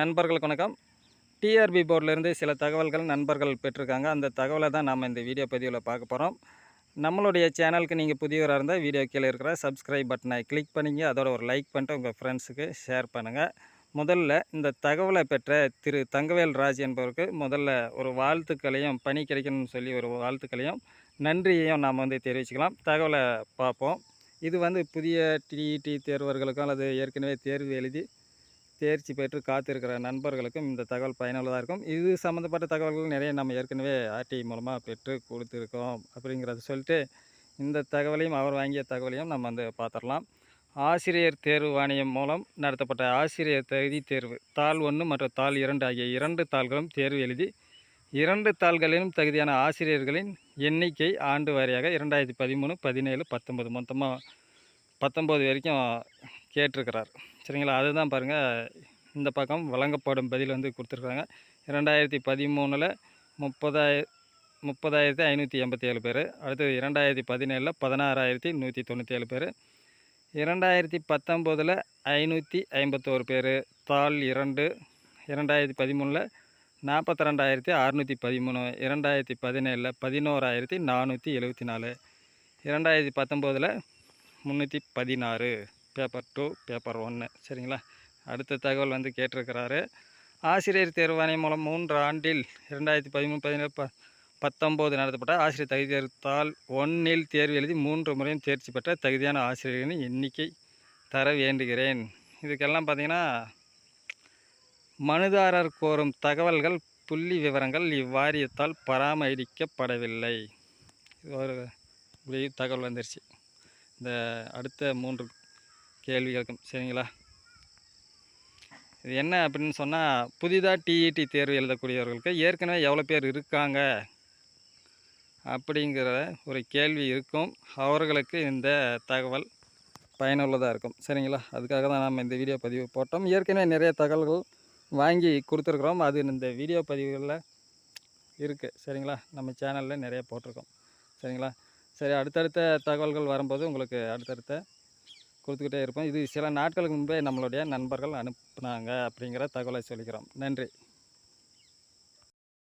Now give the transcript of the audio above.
நண்பர்களுக்கு வணக்கம். டிஆர்பி போர்டிலேருந்து சில தகவல்கள் நண்பர்கள் பெற்றிருக்காங்க. அந்த தகவலை தான் நாம் இந்த வீடியோ பதிவில் பார்க்க போகிறோம் நம்மளுடைய சேனலுக்கு நீங்கள் புதியவராக இருந்தால் வீடியோ கீழே இருக்கிற சப்ஸ்கிரைப் பட்டனை கிளிக் பண்ணிங்க. அதோட ஒரு லைக் பண்ணிட்டு உங்கள் ஃப்ரெண்ட்ஸுக்கு ஷேர் பண்ணுங்கள் முதல்ல இந்த தகவலை பெற்ற திரு தங்கவேல் ராஜ் என்பவருக்கு முதல்ல ஒரு வாழ்த்துக்களையும் பணி கிடைக்கணும்னு சொல்லி ஒரு வாழ்த்துக்களையும் நன்றியையும் நாம் வந்து தெரிவிச்சுக்கலாம். தகவலை பார்ப்போம். இது வந்து புதிய டிஇடி தேர்வர்களுக்கும் அல்லது ஏற்கனவே தேர்வு எழுதி தேர்ச்சி பெற்று காத்திருக்கிற நண்பர்களுக்கும் இந்த தகவல் பயனுள்ளதாக இருக்கும். இது சம்மந்தப்பட்ட தகவல்கள் நிறைய நம்ம ஏற்கனவே ஆர்டிஐ மூலமாக பெற்று கொடுத்துருக்கோம் அப்படிங்கிறத சொல்லிட்டு இந்த தகவலையும் அவர் வாங்கிய தகவலையும் நம்ம வந்து பார்த்துடலாம். ஆசிரியர் தேர்வு வாணியம் மூலம் நடத்தப்பட்ட ஆசிரியர் தகுதி தேர்வு தாள் ஒன்று மற்றும் தாள் இரண்டு ஆகிய இரண்டு தாள்களும் தேர்வு எழுதி இரண்டு தாள்களிலும் தகுதியான ஆசிரியர்களின் எண்ணிக்கை ஆண்டு வாரியாக இரண்டாயிரத்தி பதிமூணு பதினேழு பத்தொம்பது மொத்தமாக பத்தொம்போது வரைக்கும் கேட்டிருக்கிறார். சரிங்களா? அதுதான் பாருங்கள் இந்த பக்கம் வழங்கப்படும் பதில் வந்து கொடுத்துருக்காங்க இரண்டாயிரத்தி பதிமூணில் முப்பதாய முப்பதாயிரத்தி ஐநூற்றி எண்பத்தி ஏழு பேர். அடுத்தது இரண்டாயிரத்தி பதினேழில் பதினாறாயிரத்தி நூற்றி தொண்ணூற்றி ஏழு பேர். இரண்டாயிரத்தி பத்தொம்போதில் ஐநூற்றி ஐம்பத்தோரு பேர். தாள் இரண்டு. இரண்டாயிரத்தி பதிமூணில் நாற்பத்தி ரெண்டாயிரத்தி அறநூற்றி பதிமூணு. இரண்டாயிரத்தி பதினேழில் பதினோராயிரத்தி நானூற்றி எழுபத்தி நாலு. இரண்டாயிரத்தி பத்தொம்போதில் முந்நூற்றி பதினாறு பேப்பர் டூ பேப்பர் ஒன்று சரிங்களா? அடுத்த தகவல் வந்து கேட்டிருக்கிறாரு. ஆசிரியர் தேர்வாணையம் மூலம் மூன்று ஆண்டில் இரண்டாயிரத்தி பதிமூணு பதினேழு ப பத்தொம்போது நடத்தப்பட்ட ஆசிரியர் தகுதி தேர்த்தால் ஒன்றில் தேர்வு எழுதி மூன்று முறையும் தேர்ச்சி பெற்ற தகுதியான ஆசிரியர்களின் எண்ணிக்கை தர வேண்டுகிறேன். இதுக்கெல்லாம் பார்த்தீங்கன்னா மனுதாரர் கோரும் தகவல்கள் புள்ளி விவரங்கள் இவ்வாரியத்தால் பராமரிக்கப்படவில்லை. ஒரு தகவல் வந்துருச்சு. இந்த அடுத்த மூன்று கேள்விகளுக்கும் சரிங்களா? இது என்ன அப்படின்னு சொன்னால் புதிதாக டிஇடி தேர்வு எழுதக்கூடியவர்களுக்கு ஏற்கனவே எவ்வளோ பேர் இருக்காங்க அப்படிங்கிற ஒரு கேள்வி இருக்கும். அவர்களுக்கு இந்த தகவல் பயனுள்ளதாக இருக்கும் சரிங்களா? அதுக்காக தான் நம்ம இந்த வீடியோ பதிவு போட்டோம். ஏற்கனவே நிறைய தகவல்கள் வாங்கி கொடுத்துருக்குறோம். அது இந்த வீடியோ பதிவுகளில் இருக்குது சரிங்களா? நம்ம சேனலில் நிறைய போட்டிருக்கோம் சரிங்களா? சரி அடுத்தடுத்த தகவல்கள் வரும்போது உங்களுக்கு அடுத்தடுத்த கொடுத்துக்கிட்டே இருப்போம். இது சில நாட்களுக்கு முன்பே நம்மளுடைய நண்பர்கள் அனுப்புனாங்க அப்படிங்கிற தகவலை சொல்லிக்கிறோம். நன்றி.